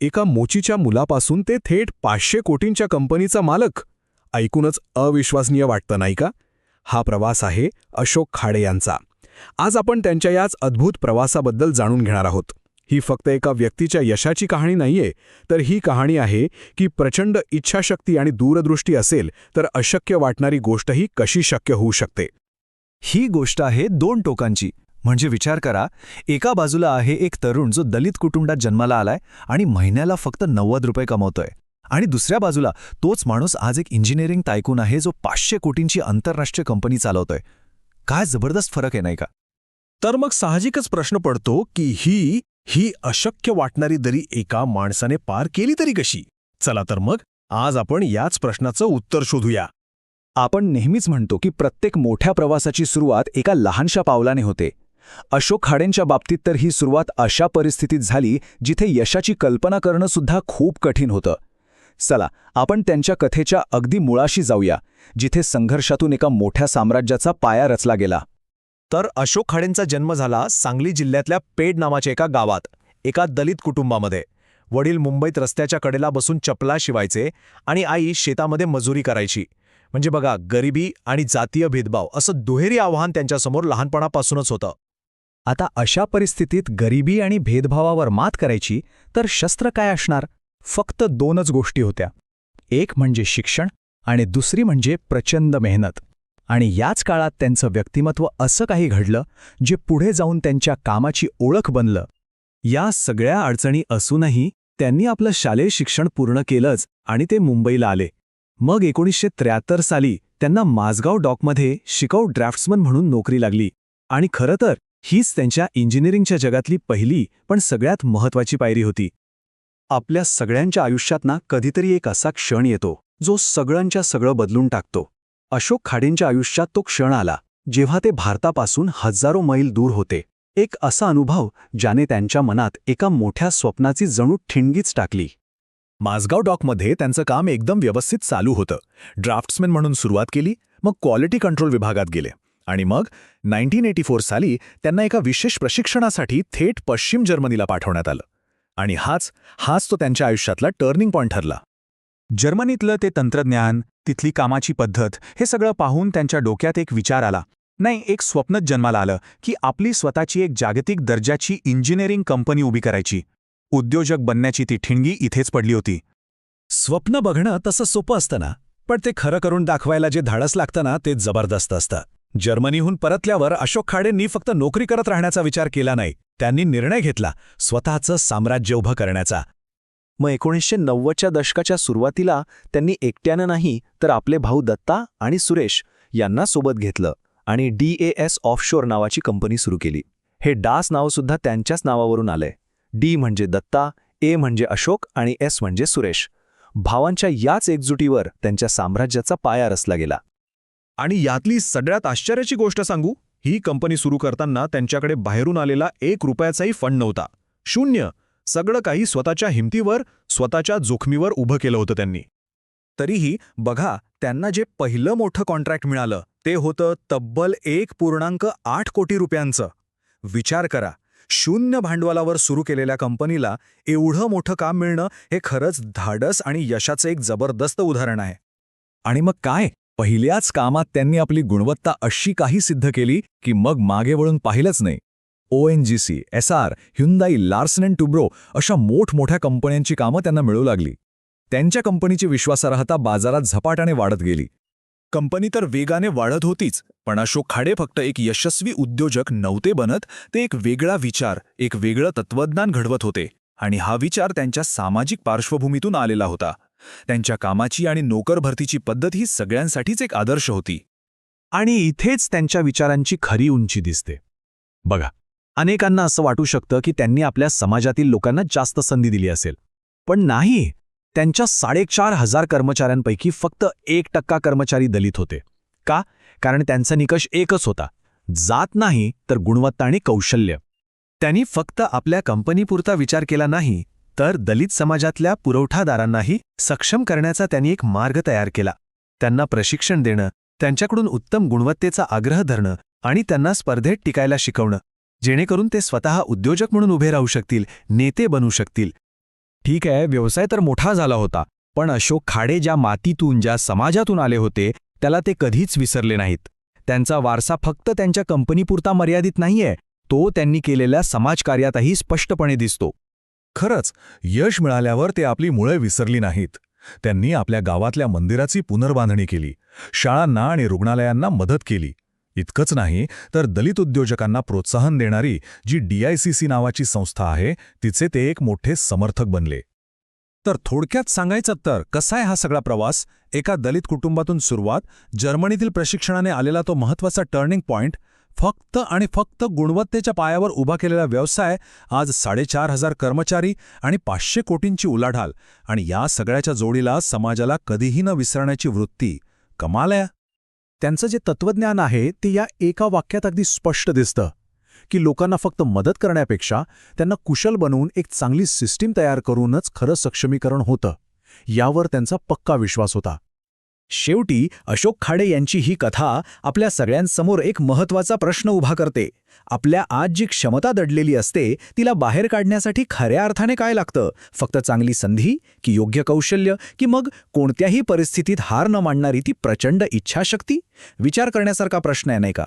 एका मोचीच्या मुलापासून ते थेट पाचशे कोटींच्या कंपनीचा मालक. ऐकूनच अविश्वसनीय वाटतं नाही का? हा प्रवास आहे अशोक खाडे यांचा. आज आपण त्यांच्या याच अद्भुत प्रवासाबद्दल जाणून घेणार आहोत. ही फक्त एका व्यक्तीच्या यशाची कहाणी नाहीये तर ही कहाणी आहे की प्रचंड इच्छाशक्ती आणि दूरदृष्टी असेल तर अशक्य वाटणारी गोष्टही कशी शक्य होऊ शकते? ही गोष्ट आहे दोन टोकांची. म्हणजे विचार करा एका बाजूला आहे एक तरुण जो दलित कुटुंबात जन्माला आलाय आणि महिन्याला फक्त नव्वद रुपये कमवतोय. आणि दुसऱ्या बाजूला तोच माणूस आज एक इंजिनिअरिंग टायकून आहे जो पाचशे कोटींची आंतरराष्ट्रीय कंपनी चालवतोय. काय जबरदस्त फरक आहे नाही का? तर मग साहजिकच प्रश्न पडतो की ही ही अशक्य वाटणारी दरी एका माणसाने पार केली तरी कशी? चला तर मग आज आपण याच प्रश्नाचं उत्तर शोधूया. आपण नेहमीच म्हणतो की प्रत्येक मोठ्या प्रवासाची सुरुवात एका लहानशा पावलाने होते. अशोक खाडेंच्या बाबतीत तर ही सुरुवात अशा परिस्थितीत झाली जिथे यशाची कल्पना करणं सुद्धा खूप कठीण होतं. चला आपण त्यांच्या कथेच्या अगदी मुळाशी जाऊया जिथे संघर्षातून एका मोठ्या साम्राज्याचा पाया रचला गेला. तर अशोक खाडेंचा जन्म झाला सांगली जिल्ह्यातल्या पेड नावाच्या एका गावात एका दलित कुटुंबामध्ये. वडील मुंबईत रस्त्याच्या कडेला बसून चपला शिवायचे आणि आई शेतामध्ये मजुरी करायची. म्हणजे बघा गरिबी आणि जातीय भेदभाव असं दुहेरी आव्हान त्यांच्यासमोर लहानपणापासूनच होतं. आता अशा परिस्थितीत गरिबी आणि भेदभावावर मात करायची तर शस्त्र काय असणार? फक्त दोनच गोष्टी होत्या. एक म्हणजे शिक्षण आणि दुसरी म्हणजे प्रचंड मेहनत. आणि याच काळात त्यांचं व्यक्तिमत्व असं काही घडलं जे पुढे जाऊन त्यांच्या कामाची ओळख बनलं. या सगळ्या अडचणी असूनही त्यांनी आपलं शालेय शिक्षण पूर्ण केलंच आणि ते मुंबईला आले. मग एकोणीसशे त्र्याहत्तर साली त्यांना माझगाव डॉकमध्ये शिकाऊ ड्राफ्ट्समन म्हणून नोकरी लागली. आणि खरं तर हीच त्यांच्या इंजिनिअरिंगच्या जगातली पहिली पण सगळ्यात महत्वाची पायरी होती. आपल्या सगळ्यांच्या आयुष्यात ना कधीतरी एक असा क्षण येतो जो सगळ्यांच्या सगळं बदलून टाकतो. अशोक खाडेंच्या आयुष्यात तो क्षण आला जेव्हा ते भारतापासून हजारो मैल दूर होते. एक असा अनुभव ज्याने त्यांच्या मनात एका मोठ्या स्वप्नाची जणू ठिणगीच टाकली. माझगाव डॉकमध्ये त्यांचं काम एकदम व्यवस्थित चालू होतं. ड्राफ्ट्समॅन म्हणून सुरुवात केली मग क्वालिटी कंट्रोल विभागात गेले. आणि मग नाईन्टीन एटी फोर साली त्यांना एका विशेष प्रशिक्षणासाठी थेट पश्चिम जर्मनीला पाठवण्यात आलं. आणि हाच हाच तो त्यांच्या आयुष्यातला टर्निंग पॉईंट ठरला. जर्मनीतलं ते तंत्रज्ञान तिथली कामाची पद्धत हे सगळं पाहून त्यांच्या डोक्यात एक विचार आला. नाही एक स्वप्नच जन्माला आलं की आपली स्वतःची एक जागतिक दर्जाची इंजिनिअरिंग कंपनी उभी करायची. उद्योजक बनण्याची ती ठिणगी इथेच पडली होती. स्वप्न बघणं तसं सोपं असतं ना पण ते खरं करून दाखवायला जे धाडस लागतं ना ते जबरदस्त असतं. जर्मनीहून परतल्यावर अशोक खाडेंनी फक्त नोकरी करत राहण्याचा विचार केला नाही. त्यांनी निर्णय घेतला स्वतःचं साम्राज्य उभं करण्याचा. मग एकोणीसशे नव्वदच्या दशकाच्या सुरुवातीला त्यांनी एकट्यानं नाही तर आपले भाऊ दत्ता आणि सुरेश यांना सोबत घेतलं आणि डी ए एस ऑफशोर नावाची कंपनी सुरू केली. हे डास नावसुद्धा त्यांच्याच नावावरून आलंय. डी म्हणजे दत्ता ए म्हणजे अशोक आणि एस म्हणजे सुरेश. भावांच्या याच एकजुटीवर त्यांच्या साम्राज्याचा पाया रचला गेला. आणि यातली सगळ्यात आश्चर्याची गोष्ट सांगू ही कंपनी सुरू करताना त्यांच्याकडे बाहेरून आलेला एक रुपयाचाही फंड नव्हता. शून्य. सगळं काही स्वतःच्या हिमतीवर स्वतःच्या जोखमीवर उभं केलं होतं त्यांनी. तरीही बघा त्यांना जे पहिलं मोठं कॉन्ट्रॅक्ट मिळालं ते होतं तब्बल एक पूर्णांक आठ कोटी रुपयांचं. विचार करा शून्य भांडवलावर सुरू केलेल्या कंपनीला एवढं मोठं काम मिळणं हे खरंच धाडस आणि यशाचं एक जबरदस्त उदाहरण आहे. आणि मग काय? पहिल्याच कामात त्यांनी आपली गुणवत्ता अशी काही सिद्ध केली की मग मागे वळून पाहिलंच नाही. O N G C S R Hyundai Larsen and Toubro अशा मोठमोठ्या कंपन्यांची कामं त्यांना मिळू लागली. त्यांच्या कंपनीची विश्वासार्हता बाजारात झपाट्याने वाढत गेली. कंपनी तर वेगाने वाढत होतीच पण अशोक खाडे फक्त एक यशस्वी उद्योजक नव्हते बनत ते एक वेगळा विचार एक वेगळं तत्वज्ञान घडवत होते. आणि हा विचार त्यांच्या सामाजिक पार्श्वभूमीतून आलेला होता. त्यांच्या कामाची आणि नोकर भरतीची पद्धत ही सगळ्यांसाठीच एक आदर्श होती. आणि इथेच त्यांच्या विचारांची खरी उंची दिसते. बघा अनेकांना असं वाटू शकतं की त्यांनी आपल्या समाजातील लोकांना जास्त संधी दिली असेल. पण नाही त्यांच्या साडेचार हजार कर्मचाऱ्यांपैकी फक्त एक टक्का कर्मचारी दलित होते. का? कारण त्यांचा निकष एकच होता. जात नाही तर गुणवत्ता आणि कौशल्य. त्यांनी फक्त आपल्या कंपनीपुरता विचार केला नाही तर दलित समाजातल्या पुरवठादारांनाही सक्षम करण्याचा त्यांनी एक मार्ग तयार केला. त्यांना प्रशिक्षण देणं त्यांच्याकडून उत्तम गुणवत्तेचा आग्रह धरणं आणि त्यांना स्पर्धेत टिकायला शिकवणं जेणेकरून ते स्वतः उद्योजक म्हणून उभे राहू शकतील नेते बनू शकतील. ठीक आहे व्यवसाय तर मोठा झाला होता पण अशोक खाडे ज्या मातीतून ज्या समाजातून आले होते त्याला ते कधीच विसरले नाहीत. त्यांचा वारसा फक्त त्यांच्या कंपनीपुरता मर्यादित नाहीये तो त्यांनी केलेल्या समाजकार्यातही स्पष्टपणे दिसतो. खरंच यश मिळाल्यावर ते आपली मुळे विसरली नाहीत. त्यांनी आपल्या गावातल्या मंदिराची पुनर्बांधणी केली. शाळांना आणि रुग्णालयांना मदत केली. इतकंच नाही तर दलित उद्योजकांना प्रोत्साहन देणारी जी डीआयसीसी नावाची संस्था आहे तिचे ते एक मोठे समर्थक बनले. तर थोडक्यात सांगायचं तर कसा आहे हा सगळा प्रवास? एका दलित कुटुंबातून सुरुवात जर्मनीतील प्रशिक्षणाने आलेला तो महत्त्वाचा टर्निंग पॉइंट फक्त आणि फक्त गुणवत्तेच्या पायावर उभा केलेला व्यवसाय आज साडेचार हजार कर्मचारी आणि पाचशे कोटींची उलाढाल आणि या सगळ्याच्या जोडीला समाजाला कधीही न विसरण्याची वृत्ती. कमाल आहे. त्यांचं जे तत्वज्ञान आहे ते या एका वाक्यात अगदी स्पष्ट दिसतं की लोकांना फक्त मदत करण्यापेक्षा त्यांना कुशल बनवून एक चांगली सिस्टीम तयार करूनच खरं सक्षमीकरण होतं. यावर त्यांचा पक्का विश्वास होता. शेवटी अशोक खाडे यांची ही कथा आपल्या सगळ्यांसमोर एक महत्त्वाचा प्रश्न उभा करते. आपल्या आज जी क्षमता दडलेली असते तिला बाहेर काढण्यासाठी खऱ्या अर्थाने काय लागतं? फक्त चांगली संधी की योग्य कौशल्य? की मग कोणत्याही परिस्थितीत हार न मांडणारी ती प्रचंड इच्छाशक्ती? विचार करण्यासारखा प्रश्न आहे नाही का?